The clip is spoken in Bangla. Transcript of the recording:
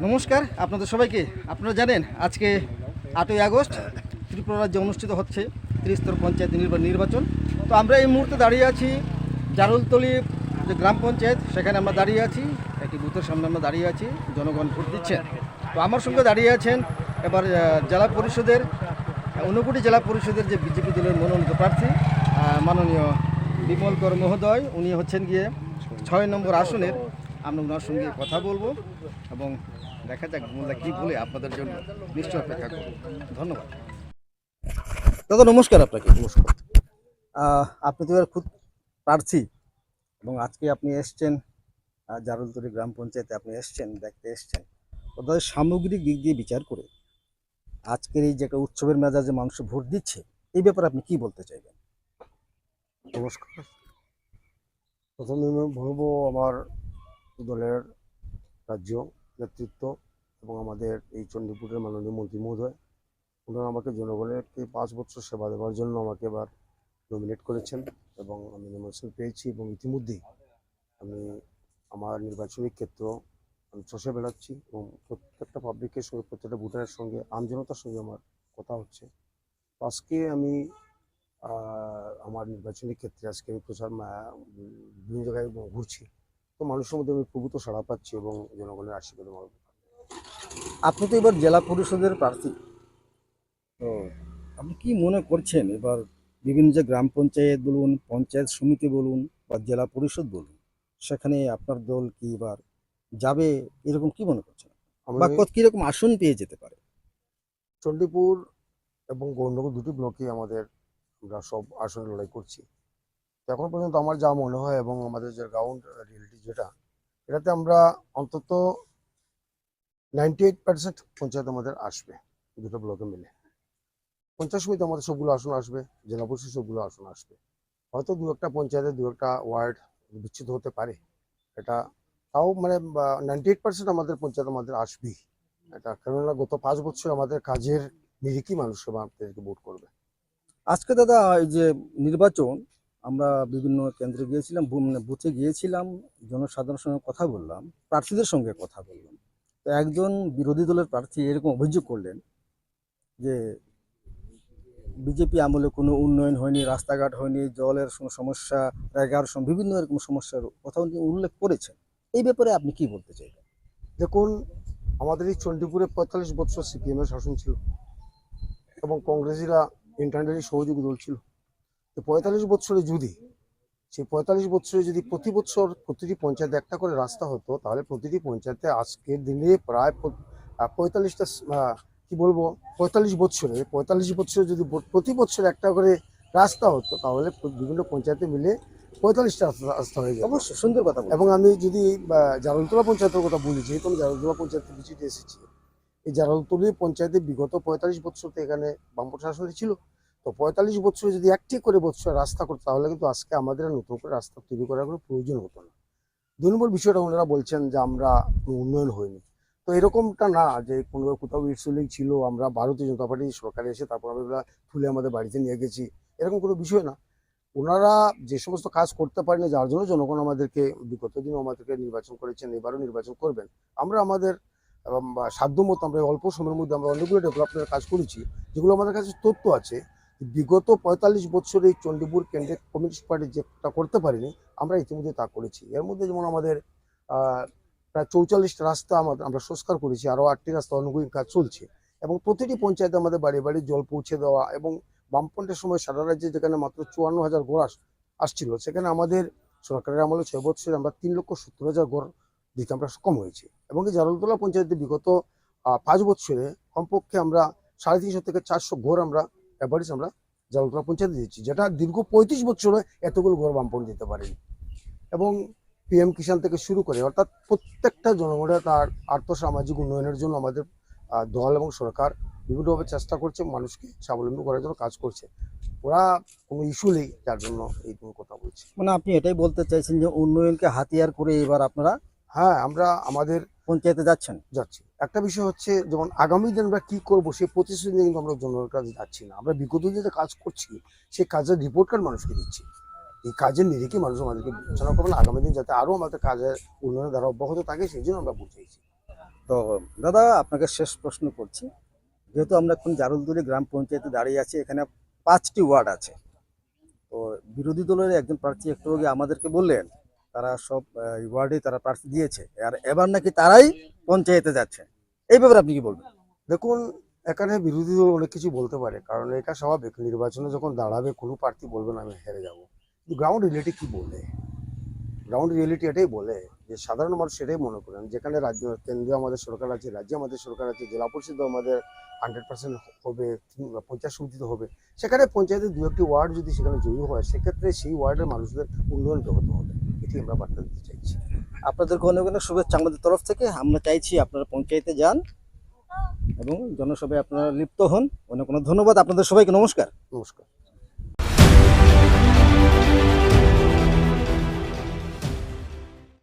নমস্কার, আপনাদের সবাইকে। আপনারা জানেন, আজকে আটই আগস্ট, ত্রিপুরা রাজ্যে অনুষ্ঠিত হচ্ছে ত্রিস্তর পঞ্চায়েত নির্বা- নির্বাচন। তো আমরা এই মুহূর্তে দাঁড়িয়ে আছি জারুলতলি যে গ্রাম পঞ্চায়েত, সেখানে আমরা দাঁড়িয়ে আছি, একটি বুথের সামনে আমরা দাঁড়িয়ে আছি, জনগণ ভোট দিচ্ছেন। তো আমার সঙ্গে দাঁড়িয়ে আছেন এবার জেলা পরিষদের ঊনকোটি জেলা পরিষদের যে বিজেপি দলের মনোনীত প্রার্থী মাননীয় বিমল কর মহোদয় উনি হচ্ছেন গিয়ে ছয় নম্বর আসনের আমরা ওনার সঙ্গে কথা বলব এবং দেখা যাক বিমলদা কী বলে আপনাদের জন্য। নিশ্চয় অপেক্ষা করব। ধন্যবাদ। দাদা নমস্কার আপনাকে। নমস্কার। আপনি তো এবার খুব প্রার্থী এবং আজকে আপনি এসছেন জারুলতরি গ্রাম পঞ্চায়েতে আপনি এসছেন দেখতে এসছেন। ওদের সামগ্রিক দিক দিয়ে বিচার করে আজকের এই যে উৎসবের মেজাজে মানুষ ভোট দিচ্ছে এই ব্যাপারে আপনি কি বলতে চাইবেন? নমস্কার। প্রথমে বলব, আমার দলের রাজ্য নেতৃত্ব এবং আমাদের এই চণ্ডীপুরের মাননীয় মন্ত্রী মহোদয়, ওনারা আমাকে জনগণেরকে পাঁচ বছর সেবা দেওয়ার জন্য আমাকে এবার নমিনেট করেছেন এবং আমি নমিনেশন পেয়েছি এবং ইতিমধ্যেই আমি আমার নির্বাচনী ক্ষেত্র আমি চষে বেড়াচ্ছি এবং প্রত্যেকটা পাবলিকের সঙ্গে, প্রত্যেকটা ভোটারের সঙ্গে, আমজনতার সঙ্গে আমার কথা হচ্ছে। আজকে আমি আমার নির্বাচনী ক্ষেত্রে আজকে আমি প্রচার বিভিন্ন জায়গায় ঘুরছি। তো মানুষের মধ্যে আমি প্রভূত সাড়া পাচ্ছি এবং জনগণের আশীর্বাদ আমার আপনি তো এবার জেলা পরিষদের প্রার্থী। তো আপনি কি মনে করছেন? এবার বিভিন্ন যে গ্রাম পঞ্চায়েত বলুন পঞ্চায়েত সমিতি বলুন বা জেলা পরিষদ বলুন সেখানে আপনার দল কি এবার যাবে? এরকম কি মনে করছেন? বা কত কীরকম আসন পেয়ে যেতে পারে? চণ্ডীপুর এবং গৌরনগর দুটি ব্লকে আমাদের আমরা সব আসনে লড়াই করছি। এখন পর্যন্ত আমার যা মনে হয় এবং আমাদের যে গ্রাউন্ড রিয়েলিটি যেটা, এটাতে আমরা অন্তত নাইনটি এইট পার্সেন্ট পঞ্চায়েত আমাদের আসবে, দুটো ব্লকে মিলে। পঞ্চায়েত সমিতি আমাদের সবগুলো আসন আসবে, জেলা পরিষদ সবগুলো আসন আসবে। হয়তো দু একটা পঞ্চায়েতে দু একটা ওয়ার্ড বিচ্ছিত হতে পারে, এটা তাও মানে নাইনটি এইট পার্সেন্ট আমাদের পঞ্চায়েত আমাদের আসবেই। এটা কেননা গত পাঁচ বছর আমাদের কাজের নিরিখই মানুষ আমাদেরকে ভোট করবে। আজকে দাদা, এই যে নির্বাচন, আমরা বিভিন্ন কেন্দ্রে গিয়েছিলাম মানে বুথে গিয়েছিলাম, জনসাধারণের সঙ্গে কথা বললাম, প্রার্থীদের সঙ্গে কথা বললাম। তো একজন বিরোধী দলের প্রার্থী এরকম অভিযোগ করলেন যে, বিজেপি আমলে কোনো উন্নয়ন হয়নি, রাস্তাঘাট হয়নি, জলের কোনো সমস্যা জায়গার বিভিন্ন এরকম সমস্যার কথা উনি উল্লেখ করেছেন। এই ব্যাপারে আপনি কি বলতে চাইবেন? দেখুন, আমাদের এই চণ্ডীপুরে পঁয়তাল্লিশ বছর সিপিএমের শাসন ছিল এবং কংগ্রেসিরা ইন্টারনালি সহযোগী দল ছিল। তো পঁয়তাল্লিশ বছরে যদি সেই পঁয়তাল্লিশ বছরে যদি প্রতি বছর প্রতিটি পঞ্চায়েতে একটা করে রাস্তা হতো তাহলে প্রতিটি পঞ্চায়েতে আজকের দিনে প্রায় পঁয়তাল্লিশটা কি বলব? পঁয়তাল্লিশ বছরে পঁয়তাল্লিশ বছরে যদি প্রতি বছর একটা করে রাস্তা হতো তাহলে বিভিন্ন পঞ্চায়েতে মিলে পঁয়তাল্লিশটা রাস্তা- রাস্তা হয়ে যাবে অবশ্যই সুন্দর কথা এবং আমি যদি আহ, জালালতলা পঞ্চায়েতের কথা বলি যেহেতু আমি জালালতলা পঞ্চায়েতে ভিজিটে এসেছি এই জালালতলি পঞ্চায়েতে বিগত পঁয়তাল্লিশ বছর তো এখানে বাম প্রশাসনে ছিল। তো পঁয়তাল্লিশ বছরে যদি একটি করে বছর রাস্তা করতো, তাহলে কিন্তু আজকে আমাদের নতুন করে রাস্তা তৈরি করার কোনো প্রয়োজন হতো না। দুই নম্বর বিষয়টা ওনারা বলছেন যে আমরা উন্নয়ন হয়নি। তো এরকমটা না যে কোনো কোথাও ইটসুলিং ছিল, আমরা ভারতীয় জনতা পার্টি সরকারে এসে তারপর আমরা তুলে আমাদের বাড়িতে নিয়ে গেছি, এরকম কোনো বিষয় না। ওনারা যে সমস্ত কাজ করতে পারেনি, যার জন্য জনগণ আমাদেরকে বিগত দিনও আমাদেরকে নির্বাচন করেছেন, এবারও নির্বাচন করবেন। আমরা আমাদের সাধ্যমতো আমরা অল্প সময়ের মধ্যে আমরা অনেকগুলো ডেভেলপমেন্টের কাজ করেছি, যেগুলো আমাদের কাছে তথ্য আছে। বিগত পঁয়তাল্লিশ বছরে এই চণ্ডীপুর কেন্দ্রে কমিউনিস্ট পার্টি যেটা করতে পারিনি, আমরা ইতিমধ্যে তা করেছি। এর মধ্যে যেমন আমাদের প্রায় চৌচল্লিশটা রাস্তা আমাদের আমরা সংস্কার করেছি, আরও আটটি রাস্তা অনুগুলি কাজ চলছে। এবং প্রতিটি পঞ্চায়েতে আমাদের বাড়ি বাড়ি জল পৌঁছে দেওয়া এবং বামপন্থের সময় সারা রাজ্যে যেখানে মাত্র চুয়ান্ন হাজার আস- আসছিল, সেখানে আমাদের সরকারের আমলে ছয় বছরে আমরা তিন লক্ষ সত্তর হাজার ঘর দিতে আমরা সক্ষম হয়েছি। এবং এই জালালতলা পঞ্চায়েতে বিগত পাঁচ বছরে কমপক্ষে আমরা সাড়ে তিনশো থেকে চারশো ঘর আমরা অ্যাভারেজ আমরা জালালতলা পঞ্চায়েতে দিচ্ছি যেটা দীর্ঘ পঁয়ত্রিশ বছরে এতগুলো ঘর বামপন দিতে পারেনি। এবং পিএম কিষাণ থেকে শুরু করে অর্থাৎ প্রত্যেকটা জনগণের তার আর্থসামাজিক উন্নয়নের জন্য আমাদের দল এবং সরকার বিভিন্নভাবে চেষ্টা করছে, মানুষকে স্বাবলম্বী করার জন্য কাজ করছে। ওরা কোনো ইস্যু নেই, যার জন্য এই কথা বলছি। মানে আপনি এটাই বলতে চাইছেন যে উন্নয়নকে হাতিয়ার করে এবার আপনারা হ্যাঁ আমরা আমাদের পঞ্চায়েতে যাচ্ছেন? যাচ্ছি। একটা বিষয় হচ্ছে যেমন আগামী দিন আমরা কি করব সেই প্রতিশ্রুতি কিন্তু আমরা জনগণের কাছে যাচ্ছি না। আমরা বিগত দিনে যে কাজ করছি সেই কাজের রিপোর্ট কার্ড মানুষকে দিচ্ছি। এই কাজের নিরিখে মানুষ আমাদেরকে বিবেচনা করবেন আগামী দিন যাতে আরও আমাদের কাজের উন্নয়নের দ্বারা অব্যাহত থাকে সেই জন্য আমরা চাইছি। তো দাদা আপনাকে শেষ প্রশ্ন করছি। যেহেতু আমরা এখন জারুলদুরি গ্রাম পঞ্চায়েতে দাঁড়িয়ে আছি এখানে পাঁচটি ওয়ার্ড আছে। তো বিরোধী দলের একজন প্রার্থী একটু আগে আমাদেরকে বললেন তারা সব ওয়ার্ডে তারা প্রার্থী দিয়েছে। আর এবার নাকি তারাই পঞ্চায়েতে যাচ্ছে। এই ব্যাপারে আপনি কি বলবেন? দেখুন, এখানে বিরোধী দল অনেক কিছু বলতে পারে। কারণ এটা স্বাভাবিক নির্বাচনে যখন দাঁড়াবে, কোনো প্রার্থী বলবেন আমি হেরে যাব। কিন্তু গ্রাউন্ড রিয়েলিটি কি বলে? গ্রাউন্ড রিয়েলিটি এটাই বলে যে, সাধারণ মানুষ সেটাই মনে করেন। যেখানে রাজ্য কেন্দ্রে আমাদের সরকার আছে, রাজ্যে আমাদের সরকার আছে, জেলা পরিষদ আমাদের হান্ড্রেড পার্সেন্ট হবে পঞ্চায়েত সমিতিতে হবে। সেখানে পঞ্চায়েতের দু একটি ওয়ার্ড যদি সেখানে জয়ী হয়, সেক্ষেত্রে সেই ওয়ার্ডের মানুষদের উন্নয়ন হতে হবে। এটি আমরা বার্তা দিতে চাইছি। আপনাদের অনেক অনেক শুভেচ্ছা আমাদের তরফ থেকে। আমরা চাইছি আপনারা পঞ্চায়েতে যান এবং জনসভায় আপনারা লিপ্ত হন। অনেক অনেক ধন্যবাদ। আপনাদের সবাইকে নমস্কার। নমস্কার।